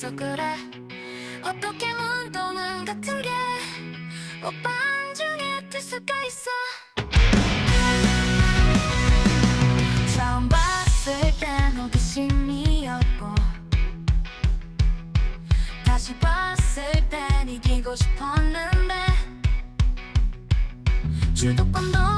있어 그래. 어떻게 운동화 같은 게 옷방 중에 들 수가 있어. 처음 봤을 땐 호기심이었고 다시 봤을 땐 이기고 싶었는데 주도권도